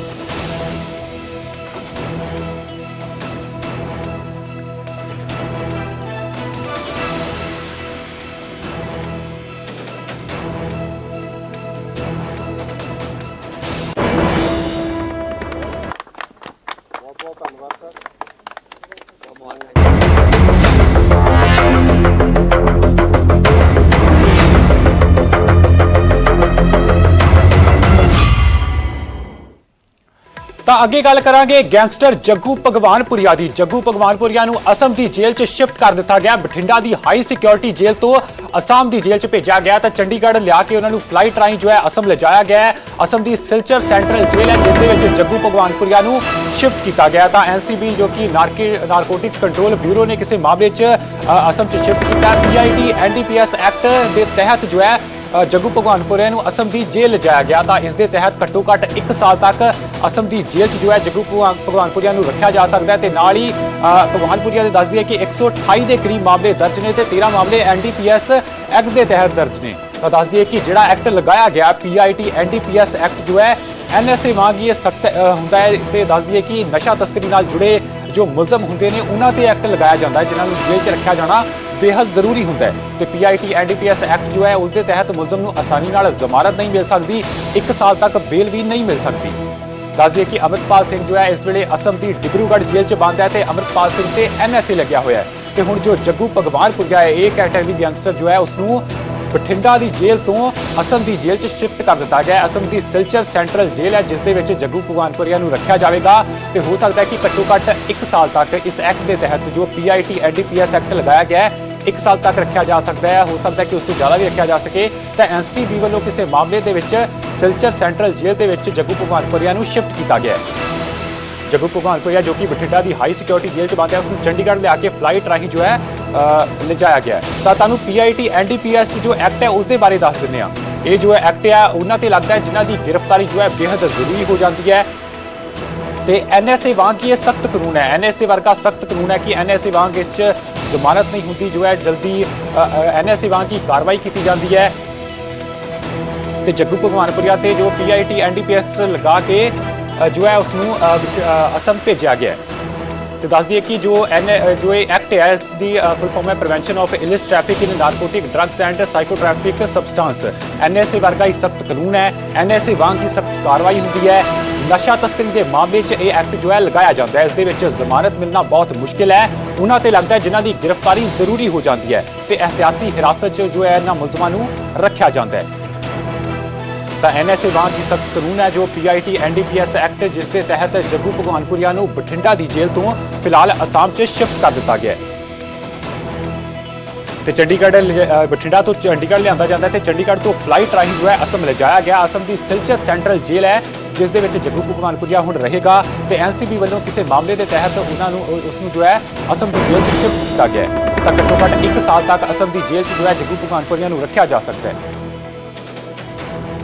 S1: ਅੱਗੇ ਗੱਲ ਕਰਾਂਗੇ ਗੈਂਗਸਟਰ ਜੱਗੂ ਭਗਵਾਨਪੁਰੀਆ ਦੀ। ਜੱਗੂ ਭਗਵਾਨਪੁਰੀਆ ਨੂੰ ਅਸਮ ਦੀ ਜੇਲ੍ਹ 'ਚ ਸ਼ਿਫਟ ਕਰ ਦਿੱਤਾ ਗਿਆ। ਬਠਿੰਡਾ ਦੀ ਹਾਈ ਸਿਕਿਉਰਿਟੀ ਜੇਲ੍ਹ ਤੋਂ ਅਸਾਮ ਦੀ ਜੇਲ੍ਹ 'ਚ ਭੇਜਿਆ ਗਿਆ ਤਾਂ ਚੰਡੀਗੜ੍ਹ ਲਿਆ ਕੇ ਉਹਨਾਂ ਨੂੰ ਫਲਾਈਟ ਰਾਹੀਂ ਜੋ ਹੈ ਅਸਮ ਲਿਜਾਇਆ ਗਿਆ ਅਸਮ ਦੀ ਸਿਲਚਰ ਸੈਂਟਰਲ ਜੇਲ੍ਹ ਹੈ, ਜਿਸ ਦੇ ਵਿੱਚ ਜੱਗੂ ਭਗਵਾਨਪੁਰੀਆ ਨੂੰ ਸ਼ਿਫਟ ਕੀਤਾ ਗਿਆ ਤਾਂ ਐਨਸੀਬੀ ਜੋ ਕਿ ਨਾਰਕੀ, ਨਾਰਕੋਟਿਕਸ ਕੰਟਰੋਲ ਬਿਊਰੋ ਨੇ ਕਿਸੇ ਮਾਮਲੇ 'ਚ ਅਸਮ 'ਚ ਸ਼ਿਫਟ ਕੀਤਾ। ਪੀਆਈਡੀ ਐਨਡੀਪੀਐਸ ਐਕਟ ਦੇ ਤਹਿਤ ਜੋ ਹੈ ਜੱਗੂ ਭਗਵਾਨਪੁਰੀਆ ਨੂੰ ਅਸਮ ਦੀ ਜੇਲ੍ਹ ਲਿਜਾਇਆ ਗਿਆ ਤਾਂ ਇਸ ਦੇ ਤਹਿਤ ਘੱਟੋ ਘੱਟ 1 ਸਾਲ ਤੱਕ ਅਸਮ ਦੀ ਜੇਲ੍ਹ 'ਚ ਜੋ ਹੈ ਜੱਗੂ ਭਗਵਾਨ- ਭਗਵਾਨਪੁਰੀਆ ਨੂੰ ਰੱਖਿਆ ਜਾ ਸਕਦਾ ਹੈ ਤੇ ਨਾਲ ਹੀ ਭਗਵਾਨਪੁਰੀਆ ਦੇ ਦੱਸਦੀ ਹੈ ਕਿ 128 ਦੇ ਕਰੀਬ ਮਾਮਲੇ ਦਰਜ ਨੇ ਤੇ 13 ਮਾਮਲੇ ਐਨਡੀਪੀਐਸ ਐਕਟ ਦੇ ਤਹਿਤ ਦਰਜ ਨੇ। ਤਾਂ ਦੱਸ ਦਈਏ ਕਿ ਜਿਹੜਾ ਐਕਟ ਲਗਾਇਆ ਗਿਆ ਪੀਆਈਟੀ ਐਨਡੀਪੀਐਸ ਐਕਟ ਜੋ ਹੈ ਐਨਐਸਏ ਵਾਂਗ ਹੀ ਇਹ ਸਖਤ ਹੁੰਦਾ ਹੈ ਤੇ ਦੱਸ ਦਈਏ ਕਿ ਨਸ਼ਾ ਤਸਕਰੀ ਨਾਲ ਜੁੜੇ ਜੋ ਮੁਲਜ਼ਮ ਹੁੰਦੇ ਨੇ, ਉਹਨਾਂ ਤੇ ਐਕਟ ਲਗਾਇਆ ਜਾਂਦਾ ਹੈ, ਜਿਨ੍ਹਾਂ ਨੂੰ ਜੇਲ੍ਹ 'ਚ ਰੱਖਿਆ ਜਾਣਾ ਬੇहद ਜ਼ਰੂਰੀ ਹੁੰਦਾ ਹੈ ਤੇ ਪੀਆਈਟੀ ਐਨਡੀਪੀਐਸ ਐਕਟ ਜੋ ਹੈ, ਉਸ ਦੇ ਤਹਿਤ ਮੁਲਜ਼ਮ ਨੂੰ ਆਸਾਨੀ ਨਾਲ ਜ਼ਮਾਨਤ ਨਹੀਂ ਮਿਲ ਸਕਦੀ 1 ਸਾਲ ਤੱਕ ਬੇਲ ਵੀ ਨਹੀਂ ਮਿਲ ਸਕਦੀ। ਦੱਸ ਦਈਏ ਕਿ ਅਮਰਪਾਲ ਸਿੰਘ ਜੋ ਹੈ, ਇਸ ਵੇਲੇ ਅਸਮ ਦੀ ਡਿਬਰੂਗੜ੍ਹ ਜੇਲ੍ਹ 'ਚ ਬੰਦ ਹੈ ਤੇ ਅਮਰਪਾਲ ਸਿੰਘ ਤੇ ਐਨਐਸਏ ਲੱਗਿਆ ਹੋਇਆ ਹੈ। ਤੇ ਹੁਣ ਜੋ ਜੱਗੂ ਭਗਵਾਨਪੁਰੀਆ ਹੈ, ਇਹ ਕੈਟਾਗਰੀ ਗੈਂਗਸਟਰ ਜੋ ਹੈ ਉਸ ਨੂੰ ਬਠਿੰਡਾ ਦੀ ਜੇਲ੍ਹ ਤੋਂ ਅਸਮ ਦੀ ਜੇਲ੍ਹ 'ਚ ਸ਼ਿਫਟ ਕਰ ਦਿੱਤਾ ਗਿਆ ਹੈ। ਅਸਮ ਦੀ ਸਿਲਚਰ ਸੈਂਟਰਲ ਜੇਲ੍ਹ ਹੈ, ਜਿਸ ਦੇ ਵਿੱਚ ਜੱਗੂ ਭਗਵਾਨਪੁਰੀਆ ਨੂੰ ਰੱਖਿਆ ਜਾਵੇਗਾ। ਤੇ ਹੋ ਸਕਦਾ ਹੈ ਕਿ ਘੱਟੋ ਘੱਟ 1 ਸਾਲ ਤੱਕ ਇਸ ਐਕਟ ਦੇ ਤਹਿਤ ਜੋ ਪੀਆਈਟੀ ਐਨਡੀਪੀਐਸ ਐਕਟ ਲਗਾਇਆ ਗਿਆ ਹੈ 1 ਸਾਲ ਤੱਕ ਰੱਖਿਆ ਜਾ ਸਕਦਾ ਹੈ। ਹੋ ਸਕਦਾ ਹੈ ਕਿ ਉਸ ਤੋਂ ਜ਼ਿਆਦਾ ਵੀ ਰੱਖਿਆ ਜਾ ਸਕੇ। ਤਾਂ ਐਨਸੀਬੀ ਵੱਲੋਂ ਕਿਸੇ ਮਾਮਲੇ ਦੇ ਵਿੱਚ ਸਿਲਚਰ ਸੈਂਟਰਲ ਜੇਲ੍ਹ ਦੇ ਵਿੱਚ ਜੱਗੂ ਭਗਵਾਨਪੁਰੀਆ ਨੂੰ ਸ਼ਿਫਟ ਕੀਤਾ ਗਿਆ ਹੈ। ਜੱਗੂ ਭਗਵਾਨਪੁਰੀਆ, ਜੋ ਕਿ ਬਠਿੰਡਾ ਦੀ ਹਾਈ ਸਿਕਿਉਰਿਟੀ ਜੇਲ੍ਹ 'ਚ ਬੰਦ ਹੈ, ਉਸ ਨੂੰ ਚੰਡੀਗੜ੍ਹ ਲਿਆ ਕੇ ਫਲਾਈਟ ਰਾਹੀਂ ਜੋ ਹੈ ਲਿਜਾਇਆ ਗਿਆ ਤਾਂ ਤੁਹਾਨੂੰ ਪੀਆਈਟੀ ਐਨਡੀਪੀਐਸ ਜੋ ਐਕਟ ਹੈ, ਉਸ ਦੇ ਬਾਰੇ ਦੱਸ ਦਿੰਦੇ ਆ ਇਹ ਜੋ ਐਕਟ ਹੈ ਉਹਨਾਂ ਤੇ ਲੱਗਦਾ ਹੈ, ਜਿਨ੍ਹਾਂ ਦੀ ਗ੍ਰਿਫਤਾਰੀ ਜੋ ਹੈ ਬੇहद ਜ਼ਰੂਰੀ ਹੋ ਜਾਂਦੀ ਹੈ। ਤੇ ਐਨਐਸਏ ਵਾਂਗ ਕੀ ਇਹ ਸਖਤ ਕਾਨੂੰਨ ਹੈ। ਐਨਐਸਏ ਵਰਗਾ ਸਖਤ ਕਾਨੂੰਨ ਹੈ ਕਿ ਐਨਐਸਏ ਵਾਂਗ ਇਸ 'ਚ ਜ਼ਮਾਨਤ ਨਹੀਂ ਹੁੰਦੀ ਜੋ ਹੈ ਜਲਦੀ ਐਨਐਸਏ ਵਾਂਗ ਕੀ ਕਾਰਵਾਈ ਕੀਤੀ ਜਾਂਦੀ ਹੈ। ਤੇ ਜੱਗੂ ਭਗਵਾਨਪੁਰੀਆ ਤੇ ਜੋ ਪੀਆਈਟੀ ਐਨਡੀਪੀਐਸ ਲਗਾ ਕੇ ਅ, ਜੋ ਹੈ ਉਸ ਨੂੰ ਅ, ਵਿਚ- ਅ, ਅਸਮ ਭੇਜਿਆ ਗਿਆ ਹੈ। ਤੇ ਦੱਸ ਦਈਏ ਕਿ ਜੋ ਐਨ ਜੋ ਇਹ ਐਕਟ ਹੈ, ਇਸ ਦੀ ਫੁੱਲ ਫਾਰਮ ਹੈ prevention of illicit traffic in narcotic drugs and psychotropic substance NSA ਵਰਗਾ ਹੀ ਸਖਤ ਕਾਨੂੰਨ ਹੈ। ਐਨਐਸਏ ਵਾਂਗ ਹੀ ਸਖਤ ਕਾਰਵਾਈ ਹੁੰਦੀ ਹੈ। ਨਸ਼ਾ ਤਸਕਰੀ ਦੇ ਮਾਮਲੇ 'ਚ ਇਹ ਐਕਟ ਜੋ ਹੈ, ਲਗਾਇਆ ਜਾਂਦਾ ਹੈ। ਇਸ ਦੇ ਵਿੱਚ ਜ਼ਮਾਨਤ ਮਿਲਣਾ ਬਹੁਤ ਮੁਸ਼ਕਿਲ ਹੈ। ਉਹਨਾਂ ਤੇ ਲੱਗਦਾ ਜਿਨ੍ਹਾਂ ਦੀ ਗ੍ਰਿਫਤਾਰੀ ਜ਼ਰੂਰੀ ਹੋ ਜਾਂਦੀ ਹੈ ਤੇ ਇhtiyati ਹਿਰਾਸਤ 'ਚ ਜੋ ਹੈ, ਇਹਨਾਂ ਮੁਲਜ਼ਮਾਂ ਨੂੰ ਰੱਖਿਆ ਜਾਂਦਾ ਹੈ। ਤਾਂ ਐਨਐਸਏ ਵਾਂਗ ਦੀ ਸਖਤ ਕਾਨੂੰਨ ਹੈ, ਜੋ ਪੀਆਈਟੀ ਐਨਡੀਪੀਐਸ ਐਕਟ ਜਿਸ ਦੇ ਤਹਿਤ ਜੱਗੂ ਭਗਵਾਨਪੁਰੀਆ ਨੂੰ ਬਠਿੰਡਾ ਦੀ ਜੇਲ੍ਹ ਤੋਂ ਫਿਲਹਾਲ ਅਸਾਮ 'ਚ ਸ਼ਿਫਟ ਕਰ ਦਿੱਤਾ ਗਿਆ ਹੈ। ਤੇ ਚੰਡੀਗੜ੍ਹ ਬਠਿੰਡਾ ਤੋਂ ਚੰਡੀਗੜ੍ਹ ਲਿਆਂਦਾ ਜਾਂਦਾ ਹੈ ਤੇ ਚੰਡੀਗੜ੍ਹ ਤੋਂ ਫਲਾਈਟ ਰਾਹੀਂ ਜੋ ਹੈ ਅਸਮ ਲਿਜਾਇਆ ਗਿਆ। ਅਸਮ ਦੀ ਸਿਲਚਰ ਸੈਂਟਰਲ ਜੇਲ੍ਹ ਹੈ ਜਿਸ ਦੇ ਵਿੱਚ ਜੱਗੂ ਭਗਵਾਨਪੁਰੀਆ ਹੁਣ ਰਹੇਗਾ ਤੇ ਐਨਸੀਬੀ ਵੱਲੋਂ ਕਿਸੇ ਮਾਮਲੇ ਦੇ ਤਹਿਤ ਉਹਨਾਂ ਨੂੰ ਉਸ ਨੂੰ ਜੋ ਹੈ ਅਸਮ ਦੀ ਜੇਲ੍ਹ 'ਚ ਸ਼ਿਫਟ ਕੀਤਾ ਗਿਆ ਤਾਂ ਘੱਟੋ ਘੱਟ 1 ਸਾਲ ਤੱਕ ਅਸਮ ਦੀ ਜੇਲ੍ਹ 'ਚ ਜੋ ਹੈ ਜੱਗੂ ਭਗਵਾਨਪੁਰੀਆ ਨੂੰ ਰੱਖਿਆ ਜਾ ਸਕਦਾ ਹੈ।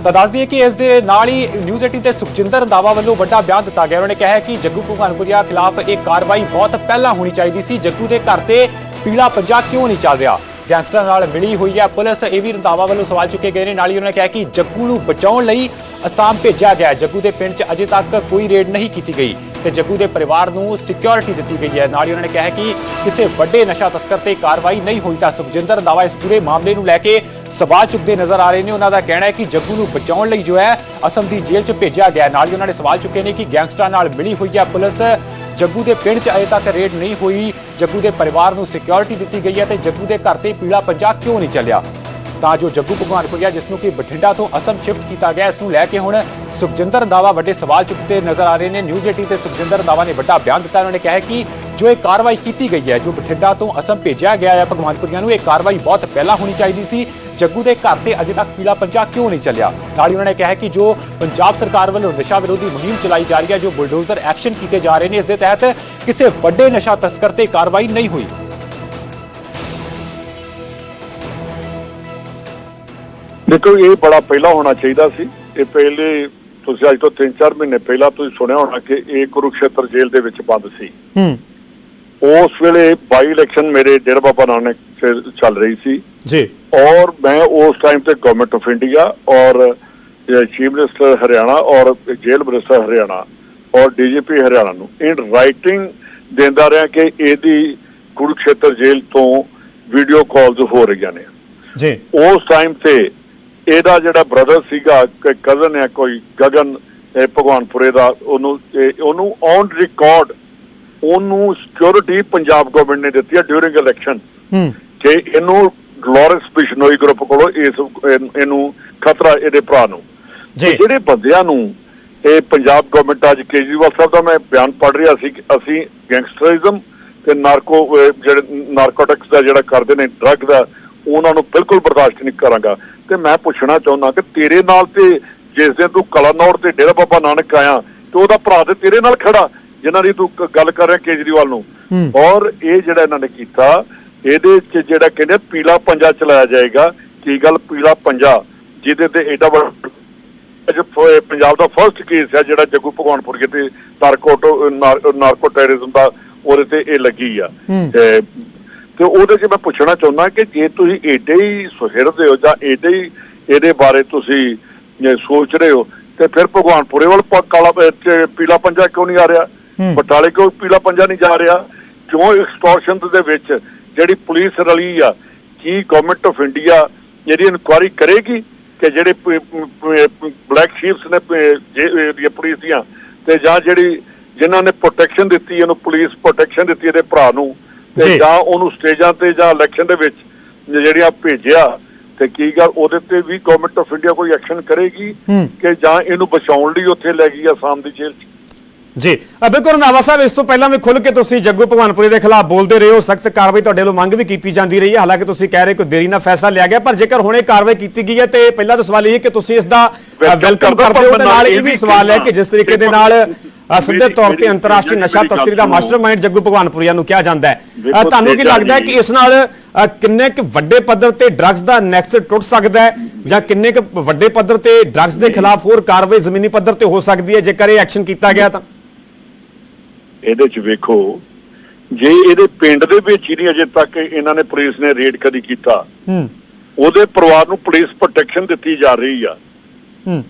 S1: ਤਾਂ ਦੱਸ ਦਈਏ ਕਿ ਇਸ ਦੇ ਨਾਲ ਹੀ ਨਿਊਜ਼ 18 ਤੇ ਸੁਖਜਿੰਦਰ ਰੰਧਾਵਾ ਵੱਲੋਂ ਵੱਡਾ ਬਿਆਨ ਦਿੱਤਾ ਗਿਆ। ਉਹਨਾਂ ਨੇ ਕਿਹਾ ਕਿ ਜੱਗੂ ਭਗਵਾਨਪੁਰੀਆ ਖਿਲਾਫ ਇਹ ਕਾਰਵਾਈ ਬਹੁਤ ਪਹਿਲਾਂ ਹੋਣੀ ਚਾਹੀਦੀ ਸੀ। ਜੱਗੂ ਦੇ ਘਰ ਤੇ ਪੀਲਾ ਪੰਜਾ ਕਿਉਂ ਨਹੀਂ ਚੱਲ ਰਿਹਾ? ਗੈਂਗਸਟਰਾਂ ਨਾਲ ਮਿਲੀ ਹੋਈ ਹੈ ਪੁਲਿਸ। ਇਹ ਵੀ ਰੰਧਾਵਾ ਵੱਲੋਂ ਸਵਾਲ ਚੁੱਕੇ ਗਏ ਨੇ। ਨਾਲ ਹੀ ਉਹਨਾਂ ਨੇ ਕਿਹਾ ਕਿ ਜੱਗੂ ਨੂੰ ਬਚਾਉਣ ਲਈ ਅਸਾਮ ਭੇਜਿਆ ਗਿਆ। ਜੱਗੂ ਦੇ ਪਿੰਡ 'ਚ ਅਜੇ ਤੱਕ ਕੋਈ ਰੇਡ ਨਹੀਂ ਕੀਤੀ ਗਈ। ਤੇ ਜੱਗੂ ਦੇ ਪਰਿਵਾਰ ਨੂੰ ਸਿਕਿਉਰਿਟੀ ਦਿੱਤੀ ਗਈ ਹੈ। ਨਾਲ ਹੀ ਉਹਨਾਂ ਨੇ ਕਿਹਾ ਕਿ ਕਿਸੇ ਵੱਡੇ ਨਸ਼ਾ ਤਸਕਰ ਤੇ ਕਾਰਵਾਈ ਨਹੀਂ ਹੋਈ ਤਾਂ ਸੁਖਜਿੰਦਰ ਰੰਧਾਵਾ ਇਸ ਪੂਰੇ ਮਾਮਲੇ ਨੂੰ ਲੈ ਕੇ ਸਵਾਲ ਚੁੱਕਦੇ ਨਜ਼ਰ ਆ ਰਹੇ ਨੇ। ਉਹਨਾਂ ਦਾ ਕਹਿਣਾ ਹੈ ਕਿ ਜੱਗੂ ਨੂੰ ਬਚਾਉਣ ਲਈ ਜੋ ਹੈ, ਅਸਮ ਦੀ ਜੇਲ੍ਹ 'ਚ ਭੇਜਿਆ ਗਿਆ। ਨਾਲ ਹੀ ਉਹਨਾਂ ਨੇ ਸਵਾਲ ਚੁੱਕੇ ਨੇ ਕਿ ਗੈਂਗਸਟਰਾਂ ਨਾਲ ਮਿਲੀ ਹੋਈ ਹੈ ਪੁਲਿਸ। ਜੱਗੂ ਦੇ ਪਿੰਡ 'ਚ ਅਜੇ ਤੱਕ ਰੇਡ ਨਹੀਂ ਹੋਈ। ਜੱਗੂ ਦੇ ਪਰਿਵਾਰ ਨੂੰ ਸਿਕਿਉਰਿਟੀ ਦਿੱਤੀ ਗਈ ਹੈ ਤੇ ਜੱਗੂ ਦੇ ਘਰ ਤੇ ਪੀਲਾ ਪੰਜਾ ਕਿਉਂ ਨਹੀਂ ਚੱਲਿਆ? ਤਾਂ ਜੋ ਜੱਗੂ ਭਗਵਾਨਪੁਰੀਆ, ਜਿਸ ਨੂੰ ਕਿ ਬਠਿੰਡਾ ਤੋਂ ਅਸਮ ਸ਼ਿਫਟ ਕੀਤਾ ਗਿਆ, ਇਸ ਨੂੰ ਲੈ ਕੇ ਹੁਣ ਸੁਖਜਿੰਦਰ ਰੰਧਾਵਾ ਵੱਡੇ ਸਵਾਲ ਚੁੱਕਦੇ ਨਜ਼ਰ ਆ ਰਹੇ ਨੇ। ਨਿਊਜ਼ 18 ਤੇ ਸੁਖਜਿੰਦਰ ਰੰਧਾਵਾ ਨੇ ਵੱਡਾ ਬਿਆਨ ਦਿੱਤਾ। ਉਹਨਾਂ ਨੇ ਕਿਹਾ ਕਿ ਜੋ ਇਹ ਕਾਰਵਾਈ ਕੀਤੀ ਗਈ ਹੈ, ਜੋ ਬਠਿੰਡਾ ਤੋਂ ਅਸਮ ਭੇਜਿਆ ਗਿਆ ਹੈ ਭਗਵਾਨਪੁਰੀਆ ਨੂੰ, ਇਹ ਕਾਰਵਾਈ ਬਹੁਤ ਪਹਿਲਾਂ ਹੋਣੀ ਚਾਹੀਦੀ ਸੀ। ਜੱਗੂ ਦੇ ਘਰ ਤੇ ਅਜੇ ਤੱਕ ਪੀਲਾ ਪੰਜਾ ਕਿਉਂ ਨਹੀਂ ਚੱਲਿਆ? ਨਾਲ ਹੀ ਉਹਨਾਂ ਨੇ ਕਿਹਾ ਕਿ ਜੋ ਪੰਜਾਬ ਸਰਕਾਰ ਵੱਲੋਂ ਨਸ਼ਾ ਵਿਰੋਧੀ ਮੁਹਿੰਮ ਚਲਾਈ ਜਾ ਰਹੀ ਹੈ, ਜੋ ਬੁਲਡੋਜ਼ਰ ਐਕਸ਼ਨ ਕੀਤੇ ਜਾ ਰਹੇ ਨੇ, ਇਸ ਦੇ ਤਹਿਤ ਕਿਸੇ ਵੱਡੇ ਨਸ਼ਾ ਤਸਕਰ ਤੇ ਕਾਰਵਾਈ ਨਹੀਂ ਹੋਈ।
S4: ਦੇਖੋ ਇਹ ਬੜਾ ਪਹਿਲਾਂ ਹੋਣਾ ਚਾਹੀਦਾ ਸੀ। ਇਹ ਪਹਿਲੇ ਤੁਸੀਂ ਅੱਜ ਤੋਂ 3-4 ਮਹੀਨੇ ਪਹਿਲਾਂ ਤੁਸੀਂ ਸੁਣਿਆ ਹੋਣਾ ਕਿ ਇਹ ਕੁਰੂਕਸ਼ੇਤਰ ਜੇਲ੍ਹ ਦੇ ਵਿੱਚ ਬੰਦ ਸੀ।
S1: ਹੂੰ।
S4: ਉਸ ਵੇਲੇ ਬਾਈ ਇਲੈਕਸ਼ਨ ਮੇਰੇ ਡੇਰਾ ਬਾਬਾ ਨਾਨਕ ਚੱਲ ਰਹੀ ਸੀ।
S1: ਜੀ।
S4: ਔਰ ਮੈਂ ਉਸ ਟਾਈਮ ਤੇ ਗਵਰਨਮੈਂਟ ਆਫ ਇੰਡੀਆ ਔਰ ਚੀਫ ਮਿਨਿਸਟਰ ਹਰਿਆਣਾ ਔਰ ਜੇਲ੍ਹ ਮਿਨਿਸਟਰ ਹਰਿਆਣਾ ਔਰ ਡੀਜੀਪੀ ਹਰਿਆਣਾ ਨੂੰ ਇਨ ਰਾਈਟਿੰਗ ਦਿੰਦਾ ਰਿਹਾ ਕਿ ਇਹਦੀ ਕੁਰੂਕਸ਼ੇਤਰ ਜੇਲ੍ਹ ਤੋਂ ਵੀਡੀਓ ਕਾਲਸ ਹੋ ਰਹੀਆਂ ਨੇ।
S1: ਜੀ।
S4: ਉਸ ਟਾਈਮ ਤੇ ਇਹਦਾ ਜਿਹੜਾ ਬ੍ਰਦਰ ਸੀਗਾ ਕਜ਼ਨ ਹੈ ਕੋਈ ਗਗਨ ਇਹ ਭਗਵਾਨਪੁਰੇ ਦਾ ਉਹਨੂੰ ਉਹਨੂੰ ਔਨ ਰਿਕਾਰਡ ਉਹਨੂੰ ਸਿਕਿਉਰਿਟੀ ਪੰਜਾਬ ਗਵਰਨਮੈਂਟ ਨੇ ਦਿੱਤੀ ਹੈ ਡਿਊਰਿੰਗ ਇਲੈਕਸ਼ਨ
S1: ਹੂੰ।
S4: ਕਿ ਇਹਨੂੰ ਲਾਰੈਂਸ ਬਿਸ਼ਨੋਈ ਗਰੁੱਪ ਕੋਲੋਂ ਇਸ ਇਹਨ- ਖਤਰਾ ਇਹਦੇ ਭਰਾ ਨੂੰ। ਜਿਹੜੇ ਬੰਦਿਆਂ ਨੂੰ ਇਹ ਪੰਜਾਬ ਗਵਰਨਮੈਂਟ ਅੱਜ ਕੇਜਰੀਵਾਲ ਸਾਹਿਬ ਦਾ ਮੈਂ ਬਿਆਨ ਪੜ੍ਹ ਰਿਹਾ ਸੀ ਕਿ ਅਸੀਂ ਗੈਂਗਸਟਰਿਜ਼ਮ ਤੇ ਨਾਰਕੋ ਜਿਹੜੇ ਨਾਰਕੋਟਿਕਸ ਦਾ ਜਿਹੜਾ ਕਰਦੇ ਨੇ ਡਰੱਗ ਦਾ ਉਹਨਾਂ ਨੂੰ ਬਿਲਕੁਲ ਬਰਦਾਸ਼ਤ ਨਹੀਂ ਕਰਾਂਗਾ। ਤੇ ਮੈਂ ਪੁੱਛਣਾ ਚਾਹੁੰਦਾ ਕਿ ਤੇਰੇ ਨਾਲ ਤੇ ਜਿਸ ਦਿਨ ਤੂੰ ਕਲਾਨੌਰ ਤੇ ਡੇਰਾ ਬਾਬਾ ਨਾਨਕ ਆਇਆ ਤੇ ਉਹਦਾ ਭਰਾ ਤੇ ਤੇਰੇ ਨਾਲ ਖੜਾ ਜਿਨ੍ਹਾਂ ਦੀ ਤੂੰ ਗੱਲ ਕਰ ਰਿਹਾ ਕੇਜਰੀਵਾਲ ਨੂੰ। ਔਰ ਇਹ ਜਿਹੜਾ ਇਹਨਾਂ ਨੇ ਕੀਤਾ ਇਹਦੇ ਚ ਜਿਹੜਾ ਕਹਿੰਦੇ ਪੀਲਾ ਪੰਜਾ ਚਲਾਇਆ ਜਾਏਗਾ। ਕੀ ਗੱਲ ਪੀਲਾ ਪੰਜਾ? ਜਿਹਦੇ ਤੇ ਏਡਾ ਵੱਡਾ ਪੰਜਾਬ ਦਾ ਫਰਸਟ ਕੇਸ ਹੈ ਜਿਹੜਾ ਜੱਗੂ ਭਗਵਾਨਪੁਰ ਤੇ ਨਾਰਕੋਟੋ ਨਾਰਕੋ ਟੈਰਰਿਜ਼ਮ ਦਾ ਉਹਦੇ ਤੇ ਇਹ ਲੱਗੀ ਆ। ਤੇ ਤੇ ਉਹਦੇ 'ਚ ਮੈਂ ਪੁੱਛਣਾ ਚਾਹੁੰਦਾ ਕਿ ਜੇ ਤੁਸੀਂ ਏਡੇ ਹੀ ਸੁਹਿਰਦੇ ਹੋ ਜਾਂ ਏਡੇ ਹੀ ਇਹਦੇ ਬਾਰੇ ਤੁਸੀਂ ਸੋਚ ਰਹੇ ਹੋ ਤੇ ਫਿਰ ਭਗਵਾਨਪੁਰੇ ਵੱਲ ਕਾਲਾ ਪੀਲਾ ਪੰਜਾ ਕਿਉਂ ਨਹੀਂ ਆ ਰਿਹਾ ਬਟਾਲੇ ਕਿਉਂ ਪੀਲਾ ਪੰਜਾ ਨਹੀਂ ਜਾ ਰਿਹਾ ਕਿਉਂ ਐਕਸਟੋਰਸ਼ਨ ਦੇ ਵਿੱਚ ਜਿਹੜੀ ਪੁਲਿਸ ਰਲੀ ਆ ਕੀ ਗਵਰਨਮੈਂਟ ਆਫ ਇੰਡੀਆ ਜਿਹੜੀ ਇਨਕੁਆਇਰੀ ਕਰੇਗੀ ਕਿ ਜਿਹੜੇ ਬਲੈਕ ਸ਼ੀਪਸ ਨੇ ਪੁਲਿਸ ਦੀਆਂ ਤੇ ਜਾਂ ਜਿਹੜੀ ਜਿਨ੍ਹਾਂ ਨੇ ਪ੍ਰੋਟੈਕਸ਼ਨ ਦਿੱਤੀ ਇਹਨੂੰ ਪੁਲਿਸ ਪ੍ਰੋਟੈਕਸ਼ਨ ਦਿੱਤੀ ਇਹਦੇ ਭਰਾ ਨੂੰ। ਤੇ ਜਾਂ। ਉਹਨੂੰ ਸਟੇਜਾਂ ਤੇ ਜਾਂ ਇਲੈਕਸ਼ਨ ਦੇ ਵਿੱਚ ਜਿਹੜੀਆਂ ਭੇਜਿਆ ਤੇ ਕੀ ਗੱਲ ਉਹਦੇ ਤੇ ਵੀ ਗਵਰਨਮੈਂਟ ਆਫ ਇੰਡੀਆ ਕੋਈ ਐਕਸ਼ਨ ਕਰੇਗੀ ਕਿ ਜਾਂ ਇਹਨੂੰ ਬਚਾਉਣ ਲਈ ਉੱਥੇ ਲੈ ਗਈ ਆਸਾਮ ਦੀ ਜੇਲ੍ਹ 'ਚ?
S5: ਜੀ। ਅ, ਬਿਲਕੁਲ ਰੰਧਾਵਾ ਸਾਹਿਬ ਇਸ ਤੋਂ ਪਹਿਲਾਂ ਵੀ ਖੁੱਲ ਕੇ ਤੁਸੀਂ ਜੱਗੂ ਭਗਵਾਨਪੁਰੀ ਦੇ ਖਿਲਾਫ ਬੋਲਦੇ ਰਹੇ ਹੋ ਸਖਤ ਕਾਰਵਾਈ ਤੁਹਾਡੇ ਵੱਲੋਂ ਮੰਗ ਵੀ ਕੀਤੀ ਜਾਂਦੀ ਰਹੀ ਹੈ। ਹਾਲਾਂਕਿ ਤੁਸੀਂ ਕਹਿ ਰਹੇ ਕਿ ਦੇਰੀ ਨਾਲ ਫੈਸਲਾ ਲਿਆ ਗਿਆ ਪਰ ਜੇਕਰ ਹੁਣੇ ਕਾਰਵਾਈ ਕੀਤੀ ਗਈ ਹੈ ਤੇ ਪਹਿਲਾ ਤਾਂ ਸਵਾਲ ਇਹ ਹੈ ਕਿ ਤੁਸੀਂ ਇਸ ਦਾ ਵੈਲਕਮ
S4: ਕਰਦਾ,
S5: ਹੋ ਤੇ ਨਾਲ ਇਹ ਵੀ ਸਵਾਲ ਹੈ ਕਿ ਜਿਸ ਤਰੀਕੇ ਦੇ ਨਾਲ ਸਿੱਧੇ ਤੌਰ ਤੇ ਅੰਤਰਰਾਸ਼ਟਰੀ ਨਸ਼ਾ ਤਸਕਰੀ ਦਾ। ਮਾਸਟਰਮਾਈਂਡ ਜੱਗੂ ਭਗਵਾਨਪੁਰੀਆ ਨੂੰ ਕਿਹਾ ਜਾਂਦਾ ਹੈ। ਤੁਹਾਨੂੰ ਕੀ ਲੱਗਦਾ ਹੈ ਕਿ। ਇਸ ਨਾਲ ਕਿੰਨੇ ਕੁ ਵੱਡੇ ਪੱਧਰ ਤੇ ਡਰੱਗਸ ਦਾ ਨੈਕਸਟ ਟੁੱਟ ਸਕਦਾ ਹੈ ਜਾਂ ਕਿੰਨੇ ਕੁ ਵੱਡੇ ਪੱਧਰ ਤੇ ਡਰੱਗਸ ਦੇ ਖਿਲਾਫ ਹੋਰ ਕਾਰਵਾਈ ਜ਼ਮੀਨੀ ਪੱਧਰ ਤੇ ਹੋ ਸਕਦੀ ਹੈ ਜੇਕਰ ਇਹ ਐਕਸ਼ਨ ਕੀਤਾ ਗਿਆ ਤਾਂ?
S4: ਇਹਦੇ 'ਚ ਵੇਖੋ ਜੇ ਇਹਦੇ ਪਿੰਡ ਦੇ ਵਿੱਚ ਹੀ ਨਹੀਂ ਅਜੇ ਤੱਕ ਇਹਨਾਂ ਨੇ ਪੁਲਿਸ ਨੇ ਰੇਡ ਕਦੀ ਕੀਤਾ
S5: ਹੂੰ।
S4: ਉਹਦੇ ਪਰਿਵਾਰ ਨੂੰ ਪੁਲਿਸ ਪ੍ਰੋਟੈਕਸ਼ਨ ਦਿੱਤੀ ਜਾ ਰਹੀ ਆ।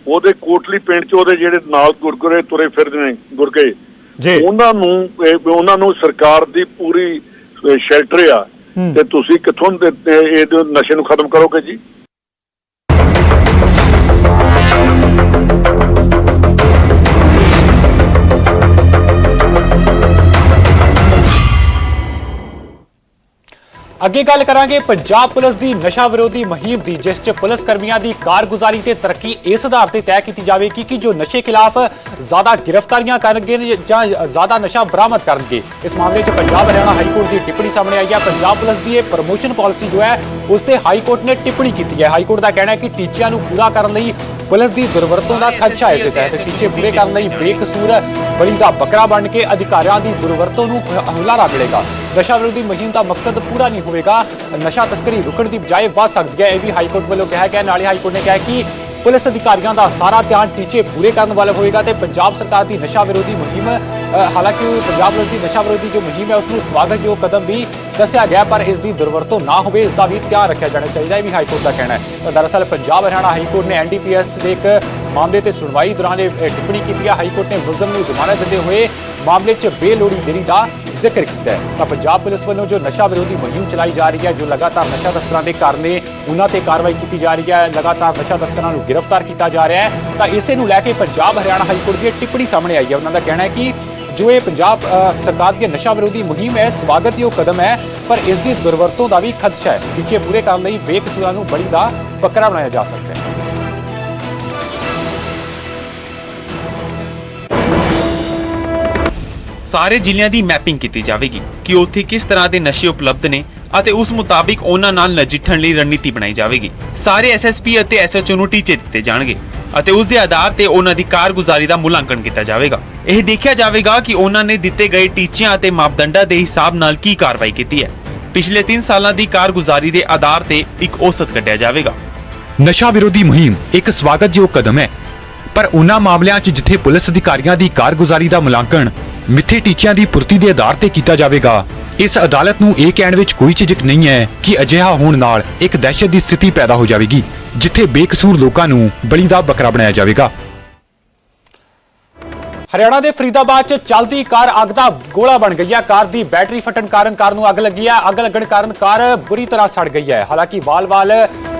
S4: ਉਹਦੇ ਕੋਟਲੀ ਪਿੰਡ 'ਚ ਉਹਦੇ ਜਿਹੜੇ ਨਾਲ ਗੁਰਗੁਰੇ ਤੁਰੇ ਫਿਰਦੇ ਨੇ ਗੁਰਗੇ।
S5: ਜੀ।
S4: ਉਹਨਾਂ ਨੂੰ ਉਹਨਾਂ ਨੂੰ ਸਰਕਾਰ ਦੀ ਪੂਰੀ ਸ਼ੈਲਟਰ ਆ। ਤੇ ਤੁਸੀਂ ਕਿੱਥੋਂ ਇਹ ਨਸ਼ੇ ਨੂੰ ਖਤਮ ਕਰੋਗੇ ਜੀ?
S1: ਅੱਗੇ ਗੱਲ ਕਰਾਂਗੇ ਪੰਜਾਬ ਪੁਲਿਸ ਦੀ ਨਸ਼ਾ ਵਿਰੋਧੀ ਮੁਹਿੰਮ ਦੀ, ਜਿਸ 'ਚ ਪੁਲਿਸ ਕਰਮੀਆਂ ਦੀ ਕਾਰਗੁਜ਼ਾਰੀ ਤੇ ਤਰੱਕੀ ਇਸ ਆਧਾਰ ਤੇ ਤੈਅ ਕੀਤੀ ਜਾਵੇਗੀ ਕਿ ਜੋ ਨਸ਼ੇ ਖਿਲਾਫ ਜ਼ਿਆਦਾ ਗ੍ਰਿਫਤਾਰੀਆਂ ਕਰਨਗੇ ਜਾਂ ਜ਼ਿਆਦਾ ਨਸ਼ਾ ਬਰਾਮਦ ਕਰਨਗੇ। ਇਸ ਮਾਮਲੇ 'ਚ ਪੰਜਾਬ ਹਰਿਆਣਾ ਹਾਈ ਕੋਰਟ ਦੀ ਟਿੱਪਣੀ ਸਾਹਮਣੇ ਆਈ ਹੈ। ਪੰਜਾਬ ਪੁਲਿਸ ਦੀ ਇਹ ਪ੍ਰਮੋਸ਼ਨ ਪਾਲਿਸੀ ਜੋ ਹੈ, ਉਸ ਤੇ ਹਾਈ ਕੋਰਟ ਨੇ ਟਿੱਪਣੀ ਕੀਤੀ ਹੈ। ਹਾਈ ਕੋਰਟ ਦਾ ਕਹਿਣਾ ਹੈ ਕਿ ਟੀਚਿਆਂ ਨੂੰ ਪੂਰਾ ਕਰਨ ਲਈ ਪੁਲਿਸ ਦੀ ਦੁਰਵਰਤੋਂ ਦਾ ਖਦਸ਼ਾ ਇਸ ਦੇ ਤਹਿਤ ਟੀਚੇ ਪੂਰੇ ਕਰਨ ਲਈ ਬੇਕਸੂਰ ਬਲੀ ਦਾ ਬੱਕਰਾ ਬਣ ਕੇ ਅਧਿਕਾਰੀਆਂ ਦੀ ਦੁਰਵਰਤੋਂ ਨੂੰ ਹੰਗਾਰਾ ਮਿਲੇਗਾ ਨਸ਼ਾ ਵਿਰੋਧੀ ਮੁਹਿੰਮ ਦਾ ਮਕਸਦ ਪੂਰਾ ਨਹੀਂ ਹੋਵੇਗਾ। ਨਸ਼ਾ ਤਸਕਰੀ ਰੁਕਣ ਦੀ ਬਜਾਏ ਵੱਧ ਸਕਦੀ ਹੈ। ਇਹ ਵੀ ਹਾਈ ਕੋਰਟ ਵੱਲੋਂ ਕਿਹਾ ਗਿਆ। ਨਾਲੇ ਹਾਈ ਕੋਰਟ ਨੇ ਕਿਹਾ ਕਿ ਪੁਲਿਸ ਅਧਿਕਾਰੀਆਂ ਦਾ ਸਾਰਾ ਧਿਆਨ ਟੀਚੇ ਪੂਰੇ ਕਰਨ ਵੱਲ ਹੋਵੇਗਾ ਤੇ ਪੰਜਾਬ ਸਰਕਾਰ ਦੀ ਨਸ਼ਾ ਵਿਰੋਧੀ ਮੁਹਿੰਮ ਹਾਲਾਂਕਿ ਪੰਜਾਬ ਪੁਲਿਸ ਦੀ ਨਸ਼ਾ ਵਿਰੋਧੀ ਜੋ ਮੁਹਿੰਮ ਹੈ ਉਸ ਨੂੰ ਜੋ ਕਦਮ ਵੀ ਦੱਸਿਆ ਗਿਆ, ਪਰ ਇਸ ਦੀ ਦੁਰਵਰਤੋਂ ਨਾ ਹੋਵੇ, ਇਸ ਦਾ ਵੀ ਧਿਆਨ ਰੱਖਿਆ ਜਾਣਾ ਚਾਹੀਦਾ ਹੈ ਵੀ ਹਾਈ ਕੋਰਟ ਦਾ ਕਹਿਣਾ ਹੈ। ਤਾਂ ਦਰਅਸਲ ਪੰਜਾਬ ਹਰਿਆਣਾ ਹਾਈ ਕੋਰਟ ਨੇ ਐਨਡੀਪੀਐਸ ਦੇ ਇੱਕ ਮਾਮਲੇ ਤੇ ਸੁਣਵਾਈ ਦੌਰਾਨ ਇਹ ਟਿੱਪਣੀ ਕੀਤੀ ਹੈ। ਹਾਈ ਕੋਰਟ ਨੇ ਮੁਲਜ਼ਮ ਨੂੰ ਜ਼ਮਾਨਤ ਦਿੰਦੇ ਹੋਏ ਮਾਮਲੇ 'ਚ ਬੇਲੋੜੀ ਦੇਰੀ ਦਾ ਜ਼ਿਕਰ ਕੀਤਾ ਹੈ। ਤਾਂ ਪੰਜਾਬ ਪੁਲਿਸ ਵੱਲੋਂ ਜੋ ਨਸ਼ਾ ਵਿਰੋਧੀ ਮੁਹਿੰਮ ਚਲਾਈ ਜਾ ਰਹੀ ਹੈ, ਜੋ ਲਗਾਤਾਰ ਨਸ਼ਾ ਤਸਕਰਾਂ ਦੇ ਘਰ ਨੇ ਉਹਨਾਂ ਤੇ ਕਾਰਵਾਈ ਕੀਤੀ ਜਾ ਰਹੀ ਹੈ, ਲਗਾਤਾਰ ਨਸ਼ਾ ਤਸਕਰਾਂ ਨੂੰ ਗ੍ਰਿਫਤਾਰ ਕੀਤਾ ਜਾ ਰਿਹਾ ਹੈ। ਤਾਂ ਇਸੇ ਨੂੰ ਲੈ ਕੇ ਪੰਜਾਬ ਹਰਿਆਣਾ ਹਾਈ ਕੋਰਟ ਦੀ ਇਹ ਟਿੱਪਣੀ ਸਾਹਮਣੇ ਆਈ ਹੈ। ਉਹਨਾਂ ਦਾ ਕਹਿਣਾ ਹੈ ਕਿ ਜੋ ਇਹ ਪੰਜਾਬ ਸਰਕਾਰ ਦੀ ਨਸ਼ਾ ਵਿਰੋਧੀ ਮੁਹਿੰਮ ਹੈ, ਸਵਾਗਤਯੋਗ ਕਦਮ ਹੈ, ਪਰ ਇਸ ਦੀ ਦੁਰਵਰਤੋਂ ਦਾ ਵੀ ਖਦਸ਼ਾ ਹੈ। ਪਿੱਛੇ ਪੂਰੇ ਕਰਨ ਲਈ ਬੇਕਸੂਰਾਂ ਨੂੰ ਬਲੀ ਦਾ ਬੱਕਰਾ ਬਣਾਇਆ ਜਾ ਸਕਦਾ ਹੈ।
S6: ਸਾਰੇ ਜ਼ਿਲ੍ਹਿਆਂ ਦੀ ਮੈਪਿੰਗ ਕੀਤੀ ਜਾਵੇਗੀ ਕਿ ਉੱਥੇ ਕਿਸ ਤਰ੍ਹਾਂ ਦੇ ਨਸ਼ੇ ਉਪਲਬਧ ਨੇ ਅਤੇ ਉਸ ਮੁਤਾਬਿਕ ਉਹਨਾਂ ਨਾਲ ਨਜਿੱਠਣ ਲਈ ਰਣਨੀਤੀ ਬਣਾਈ ਜਾਵੇਗੀ। ਸਾਰੇ ਐਸਐਸਪੀ ਅਤੇ ਐਸਐਚਓ ਨੂੰ ਟੀਚੇ ਦਿੱਤੇ ਜਾਣਗੇ। ਅਤੇ ਉਸ ਦੇ ਆਧਾਰ ਤੇ ਉਹਨਾਂ ਦੀ ਕਾਰਗੁਜ਼ਾਰੀ ਦਾ ਮੁਲਾਂਕਣ ਕੀਤਾ ਜਾਵੇਗਾ। ਇਹ ਦੇਖਿਆ ਜਾਵੇਗਾ ਕਿ ਉਹਨਾਂ ਨੇ ਦਿੱਤੇ ਗਏ ਟੀਚਿਆਂ ਅਤੇ ਮਾਪਦੰਡਾਂ ਦੇ ਹਿਸਾਬ ਨਾਲ ਕੀ ਕਾਰਵਾਈ ਕੀਤੀ ਹੈ। ਪਿਛਲੇ 3 ਸਾਲਾਂ ਦੀ ਕਾਰਗੁਜ਼ਾਰੀ ਦੇ ਆਧਾਰ ਤੇ ਇੱਕ ਔਸਤ ਕੱਢਿਆ ਜਾਵੇਗਾ।
S7: ਨਸ਼ਾ ਵਿਰੋਧੀ ਮੁਹਿੰਮ ਇੱਕ ਸਵਾਗਤਯੋਗ ਕਦਮ ਹੈ। ਪਰ ਉਹਨਾਂ ਮਾਮਲਿਆਂ 'ਚ ਜਿੱਥੇ ਪੁਲਿਸ ਅਧਿਕਾਰੀਆਂ ਦੀ ਕਾਰਗੁਜ਼ਾਰੀ ਦਾ ਮੁਲਾਂਕਣ ਮਿੱਥੇ ਟੀਚਿਆਂ ਦੀ ਪੂਰਤੀ ਦੇ ਆਧਾਰ ਤੇ ਕੀਤਾ ਜਾਵੇਗਾ, ਇਸ ਅਦਾਲਤ ਨੂੰ ਇਹ ਕਹਿਣ ਵਿੱਚ ਕੋਈ ਝਿਜਕ ਨਹੀਂ ਹੈ ਕਿ ਅਜਿਹਾ ਹੋਣ ਨਾਲ ਇੱਕ ਦਹਿਸ਼ਤ ਦੀ ਸਥਿਤੀ ਪੈਦਾ ਹੋ ਜਾਵੇਗੀ। ਜਿੱਥੇ ਬੇਕਸੂਰ ਲੋਕਾਂ ਨੂੰ ਬਲੀ ਦਾ ਬੱਕਰਾ ਬਣਾਇਆ ਜਾਵੇਗਾ।
S1: ਹਰਿਆਣਾ ਦੇ ਫਰੀਦਾਬਾਦ 'ਚ ਚਲਦੀ ਕਾਰ ਅੱਗ ਦਾ ਗੋਲਾ ਬਣ ਗਈ ਹੈ। ਕਾਰ ਦੀ ਬੈਟਰੀ ਫਟਣ ਕਾਰਨ ਕਾਰ ਨੂੰ ਅੱਗ ਲੱਗੀ ਹੈ। ਅੱਗ ਲੱਗਣ ਕਾਰਨ ਕਾਰ ਬੁਰੀ ਤਰ੍ਹਾਂ ਸੜ ਗਈ ਹੈ। ਹਾਲਾਂਕਿ ਵਾਲ-ਵਾਲ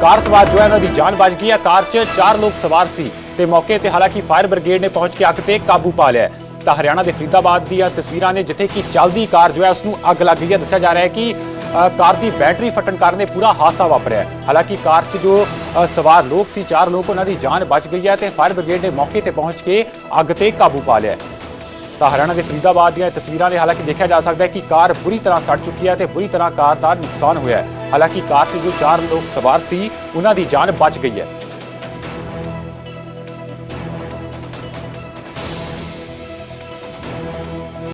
S1: ਕਾਰ ਸਵਾਰ ਜੋ ਹੈ ਉਹਨਾਂ ਦੀ ਜਾਨ ਬਚ ਗਈ ਹੈ। ਕਾਰ 'ਚ ਚਾਰ ਲੋਕ ਸਵਾਰ ਸੀ ਤੇ ਮੌਕੇ ਤੇ ਹਾਲਾਂਕਿ ਫਾਇਰ ਬ੍ਰਿਗੇਡ ਨੇ ਪਹੁੰਚ ਕੇ ਅੱਗ ਤੇ ਕਾਬੂ ਪਾ ਲਿਆ ਤਾਂ ਹਰਿਆਣਾ ਦੇ ਫਰੀਦਾਬਾਦ ਦੀਆਂ ਤਸਵੀਰਾਂ ਨੇ ਜਿੱਥੇ ਕਿ ਚੱਲਦੀ ਕਾਰ ਜੋ ਹੈ, ਉਸ ਨੂੰ ਅੱਗ ਲੱਗ ਗਈ ਹੈ। ਦੱਸਿਆ ਜਾ ਰਿਹਾ ਹੈ ਕਿ ਕਾਰ ਦੀ ਬੈਟਰੀ ਫਟਣ ਕਾਰਨ ਇਹ ਪੂਰਾ ਹਾਦਸਾ ਵਾਪਰਿਆ ਹਾਲਾਂਕਿ ਕਾਰ 'ਚ ਜੋ ਸਵਾਰ ਲੋਕ ਸੀ, ਚਾਰ ਲੋਕ ਉਹਨਾਂ ਦੀ ਜਾਨ ਬਚ ਗਈ ਹੈ ਤੇ ਫਾਇਰ ਬ੍ਰਿਗੇਡ ਨੇ ਮੌਕੇ ਤੇ ਪਹੁੰਚ ਕੇ ਅੱਗ ਤੇ ਕਾਬੂ ਪਾ ਲਿਆ ਤਾਂ ਹਰਿਆਣਾ ਦੇ ਫਰੀਦਾਬਾਦ ਦੀਆਂ ਤਸਵੀਰਾਂ ਨੇ ਹਾਲਾਂਕਿ ਦੇਖਿਆ ਜਾ ਸਕਦਾ ਹੈ ਕਿ ਕਾਰ ਬੁਰੀ ਤਰ੍ਹਾਂ ਸੜ ਚੁੱਕੀ ਹੈ ਤੇ ਬੁਰੀ ਤਰ੍ਹਾਂ ਕਾਰ ਦਾ ਨੁਕਸਾਨ ਹੋਇਆ ਹੈ। ਹਾਲਾਂਕਿ ਕਾਰ 'ਚ ਜੋ ਚਾਰ ਲੋਕ ਸਵਾਰ ਸੀ, ਉਹਨਾਂ ਦੀ ਜਾਨ ਬਚ ਗਈ ਹੈ।